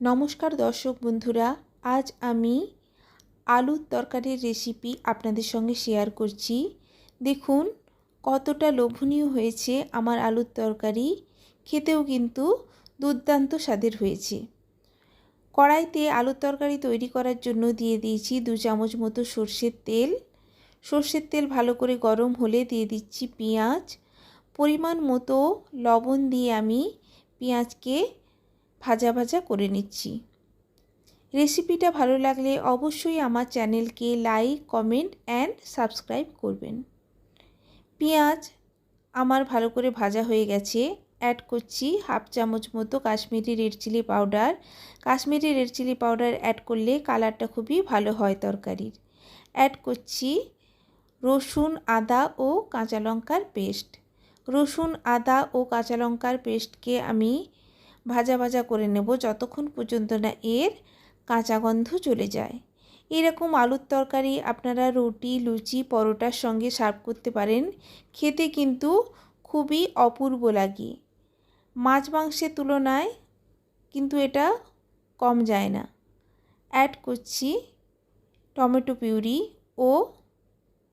নমস্কার দর্শক বন্ধুরা, আজ আমি আলুর তরকারির রেসিপি আপনাদের সঙ্গে শেয়ার করছি। দেখুন, কতটা লোভনীয় হয়েছে আমার আলুর তরকারি। খেতেও কিন্তু দুর্দান্ত স্বাদের হয়েছে। কড়াইতে আলুর তরকারি তৈরি করার জন্য দিয়ে দিয়েছি দু চামচ মতো সর্ষের তেল। সর্ষের তেল ভালো করে গরম হলে দিয়ে দিচ্ছি পেঁয়াজ। পরিমাণ মতো লবণ দিয়ে আমি পেঁয়াজকে ভাজা ভাজা করে নিচ্ছি। রেসিপিটা ভালো লাগলে অবশ্যই আমার চ্যানেলকে লাইক, কমেন্ট অ্যান্ড সাবস্ক্রাইব করবেন। পেঁয়াজ আমার ভালো করে ভাজা হয়ে গেছে। অ্যাড করছি হাফ চামচ মতো Kashmiri red chilli powder. Kashmiri red chilli powder add করলে কালারটা খুবই ভালো হয় তরকারির। অ্যাড করছি রসুন, আদা ও কাঁচা লঙ্কার পেস্ট। রসুন, আদা ও কাঁচা লঙ্কার পেস্টকে আমি ভাজা ভাজা করে নেব যতক্ষণ পর্যন্ত না এর কাঁচা গন্ধ চলে যায়। এরকম আলুর তরকারি আপনারা রুটি, লুচি, পরোটার সঙ্গে সার্ভ করতে পারেন। খেতে কিন্তু খুবই অপূর্ব লাগে। মাছ মাংসের তুলনায় কিন্তু এটা কম যায় না। অ্যাড করছি টমেটো পিউরি ও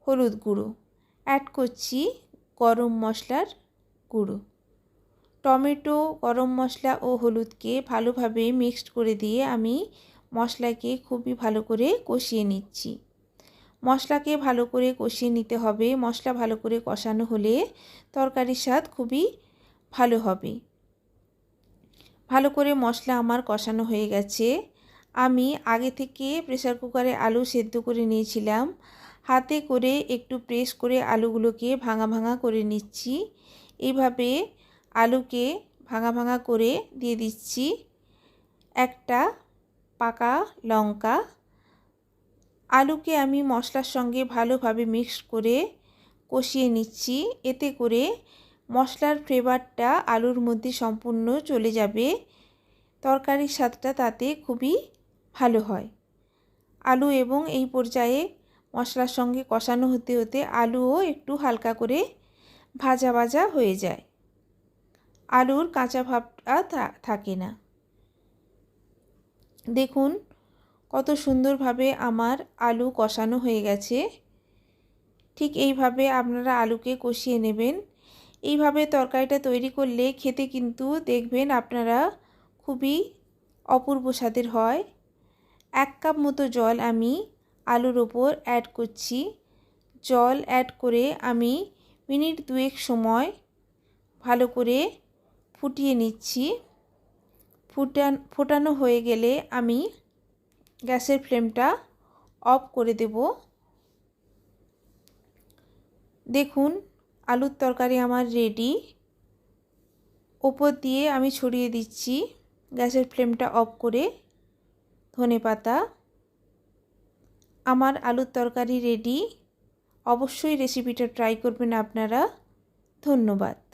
হলুদ গুঁড়ো। অ্যাড করছি গরম মশলার গুঁড়ো। টমেটো, গরম মশলা ও হলুদকে ভালোভাবে মিক্সড করে দিয়ে আমি মশলাকে খুবই ভালো করে কষিয়ে নিচ্ছি। মশলাকে ভালো করে কষিয়ে নিতে হবে। মশলা ভালো করে কষানো হলে তরকারির স্বাদ খুবই ভালো হবে। ভালো করে মশলা আমার কষানো হয়ে গেছে। আমি আগে থেকে প্রেসার কুকারে আলু সেদ্ধ করে নিয়েছিলাম। হাতে করে একটু প্রেস করে আলুগুলোকে ভাঙা ভাঙা করে নিচ্ছি। এইভাবে আলুকে ভাঙা ভাঙা করে দিয়ে দিচ্ছি। একটা পাকা লঙ্কা। আলুকে আমি মশলার সঙ্গে ভালোভাবে মিক্স করে কষিয়ে নিচ্ছি। এতে করে মশলার ফ্লেভারটা আলুর মধ্যে সম্পূর্ণ চলে যাবে। তরকারির স্বাদটা তাতে খুবই ভালো হয়। আলু এবং এই পর্যায়ে মশলার সঙ্গে কষানো হতে হতে আলুও একটু হালকা করে ভাজা ভাজা হয়ে যায়। আলুর কাঁচা ভাবটা থাকে না। দেখুন, কত সুন্দরভাবে আমার আলু কষানো হয়ে গেছে। ঠিক এইভাবে আপনারা আলুকে কষিয়ে নেবেন। এইভাবে তরকারিটা তৈরি করলে খেতে কিন্তু দেখবেন আপনারা খুবই অপূর্ব স্বাদের হয়। এক কাপ মতো জল আমি আলুর ওপর অ্যাড করছি। জল অ্যাড করে আমি মিনিট দুয়েক সময় ভালো করে ফুটিয়ে নিচ্ছি। ফুটান, ফোটানো হয়ে গেলে আমি গ্যাসের ফ্লেমটা অফ করে দেব। দেখুন, আলুর তরকারি আমার রেডি। ওপর দিয়ে আমি ছড়িয়ে দিচ্ছি গ্যাসের ফ্লেমটা অফ করে ধনে পাতা। আমার আলুর তরকারি রেডি। অবশ্যই রেসিপিটা ট্রাই করবেন আপনারা। ধন্যবাদ।